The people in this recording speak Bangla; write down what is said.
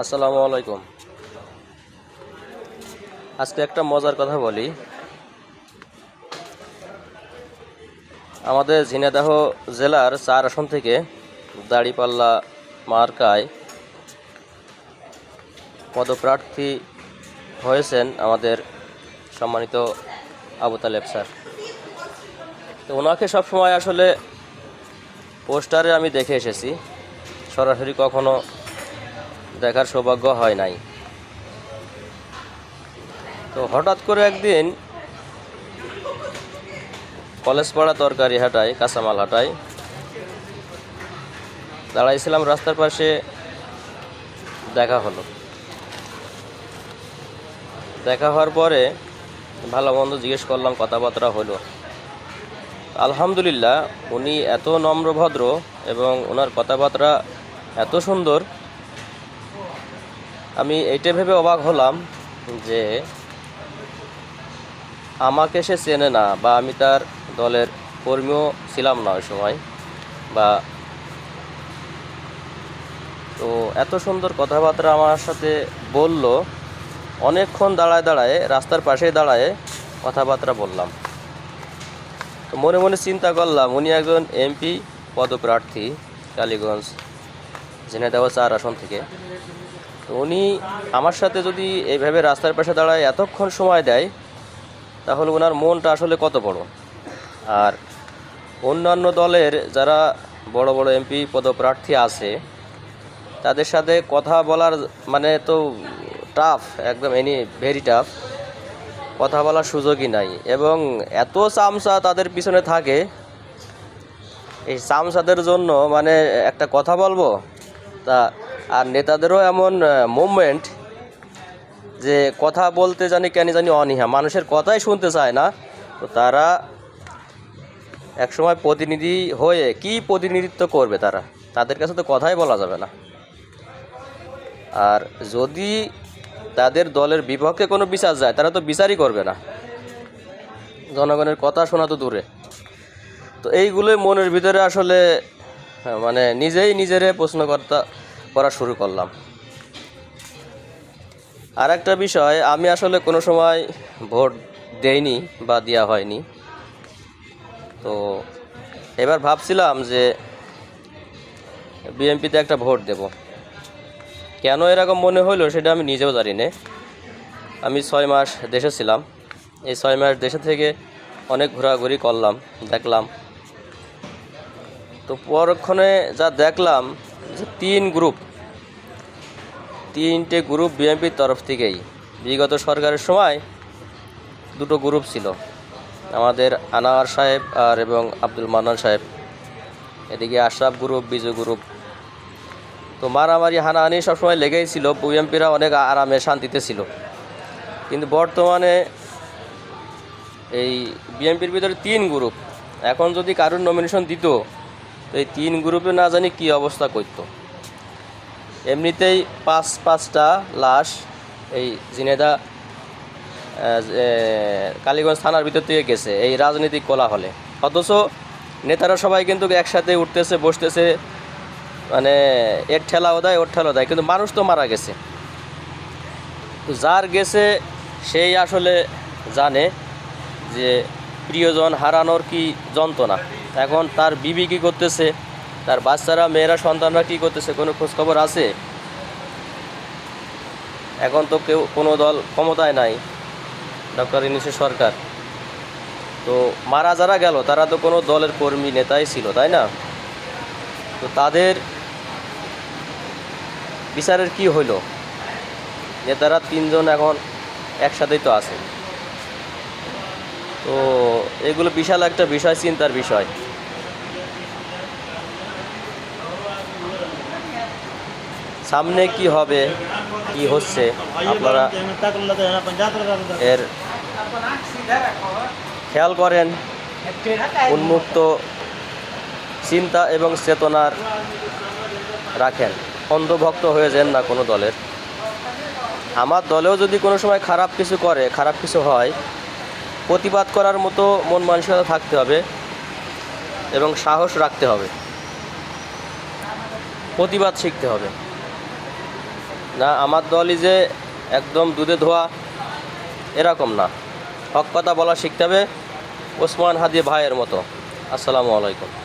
আসসালামু আলাইকুম। আজকে একটা মজার কথা বলি। আমাদের ঝিনাইদহ জেলার চার আসন থেকে দাড়িপাল্লা মার্কায় পদপ্রার্থী হয়েছেন আমাদের সম্মানিত আবু তালেব স্যার। তো ওনাকে সবসময় আসলে পোস্টারে আমি দেখে এসেছি। সরাসরি কখনো দেখার সৌভাগ্য হয় নাই। তো হঠাৎ করে একদিন কলেজ পাড়া তরকারি হাটায়, কাঁচামাল হাটায়। দাঁড়াইছিলাম রাস্তার পাশে, দেখা হলো। দেখা হওয়ার পরে ভালো মন্দ জিজ্ঞেস করলাম, কথাবার্তা হলো। আলহামদুলিল্লাহ, উনি এত নম্রভদ্র এবং ওনার কথাবার্তা এত সুন্দর। আমি এইটা ভেবে অবাক হলাম যে আমাকে সে চেনে না বা আমি তার দলের কর্মীও ছিলাম না ওই সময় বা তো এত সুন্দর কথাবার্তা আমার সাথে বলল। অনেকক্ষণ দাঁড়ায় দাঁড়ায়, রাস্তার পাশে দাঁড়ায় কথাবার্তা বললাম। তো মনে মনে চিন্তা করলাম, উনি একজন এমপি পদপ্রার্থী, কালীগঞ্জ ঝিনাইদহ চার আসন থেকে। তো উনি আমার সাথে যদি এইভাবে রাস্তার পাশে দাঁড়ায় এতক্ষণ সময় দেয়, তাহলে ওনার মনটা আসলে কত বড়? আর অন্যান্য দলের যারা বড় বড় এমপি পদপ্রার্থী আছে, তাদের সাথে কথা বলার মানে তো টাফ একদম এনি ভেরি টাফ কথা বলার সুযোগই নাই। এবং এত চামচা তাদের পিছনে থাকে, এই চামচাদের জন্য মানে একটা কথা বলব, তা আর নেতাদেরও এমন মুভমেন্ট যে কথা বলতে জানি কেন জানি অনীহা, মানুষের কথাই শুনতে চায় না। তো তারা একসময় প্রতিনিধি হয়ে কি প্রতিনিধিত্ব করবে তারা? তাদের কাছে তো কথাই বলা যাবে না। আর যদি তাদের দলের বিপক্ষে কোনো বিচার যায় তারা তো বিচারই করবে না। জনগণের কথা শোনা তো দূরে। তো এইগুলোই মনের ভিতরে আসলে হ্যাঁ, মানে নিজেই নিজেরে প্রশ্ন করতে করা শুরু করলাম। আর একটা বিষয় আমি আসলে কোনো সময় ভোট দেইনি বা দেওয়া হয়নি। তো এবার ভাবছিলাম যে বিএমপিতে একটা ভোট দেব। কেন এরকম মনে হলো সেটা আমি নিজেও জানি না আমি ছয় মাস দেশে ছিলাম। এই ছয় মাস দেশে থেকে অনেক ঘোরাঘুরি করলাম, দেখলাম। তো পরক্ষণে যা দেখলাম যে তিন গ্রুপ তিনটে গ্রুপ বিএনপির তরফ থেকেই, বিগত সরকারের সময় দুটো গ্রুপ ছিল। আমাদের আনোয়ার সাহেব আর এবং আব্দুল মান্নান সাহেব। এদিকে আশরাফ গ্রুপ বিজু গ্রুপ তো মারামারি, হানাহানি সবসময় লেগেই ছিল। বিএমপিরা অনেক আরামে, শান্তিতে ছিল। কিন্তু বর্তমানে এই বিএনপির ভিতরে তিন গ্রুপ এখন যদি কারোর নমিনেশন দিত, তো এই তিন গ্রুপে না জানি কি অবস্থা করতো। এমনিতেই পাঁচ, পাঁচটা লাশ এই জিনেদা কালীগঞ্জ থানার ভিতর থেকে গেছে, এই রাজনৈতিক কোলাহলে। অথচ নেতারা সবাই কিন্তু একসাথে উঠতেছে, বসতেছে মানে এর ঠেলাও দেয়, ওর ঠেলাও দেয়, কিন্তু মানুষ তো মারা গেছে। যার গেছে, সেই আসলে জানে যে প্রিয়জন হারানোর কি যন্ত্রণা। এখন তার বিবি কী করতেছে, তার বাচ্চারা, মেয়েরা, সন্তানরা কী করতেছে, কোনো খোঁজখবর আছে? এখন তো কেউ, কোনো দল ক্ষমতায় নাই, ডক্টর ইনিসের সরকার। তো মারা যারা গেল, তারা তো কোনো দলের কর্মী, নেতাই ছিল, তাই না? তো তাদের বিচারের কি হইল? নেতারা তিনজন এখন একসাথেই তো আছে। তো এগুলো বিশাল একটা বিষয়, চিন্তার বিষয়। সামনে কি হবে, কি হচ্ছে, আপনারা এর খেয়াল করেন। উন্মুক্ত চিন্তা এবং চেতনার রাখেন। অন্ধভক্ত হয়ে যান না কোনো দলের। আমার দলেও যদি কোনো সময় খারাপ কিছু করে, খারাপ কিছু হয়, প্রতিবাদ করার মতো মন মানসিকতা থাকতে হবে এবং সাহস রাখতে হবে। প্রতিবাদ শিখতে হবে। না, আমার দলই যে একদম দুধে ধোয়া, এরকম না। হক কথা বলা শিখতে হবে ওসমান হাদি ভাইয়ের মতো। আসসালামু আলাইকুম।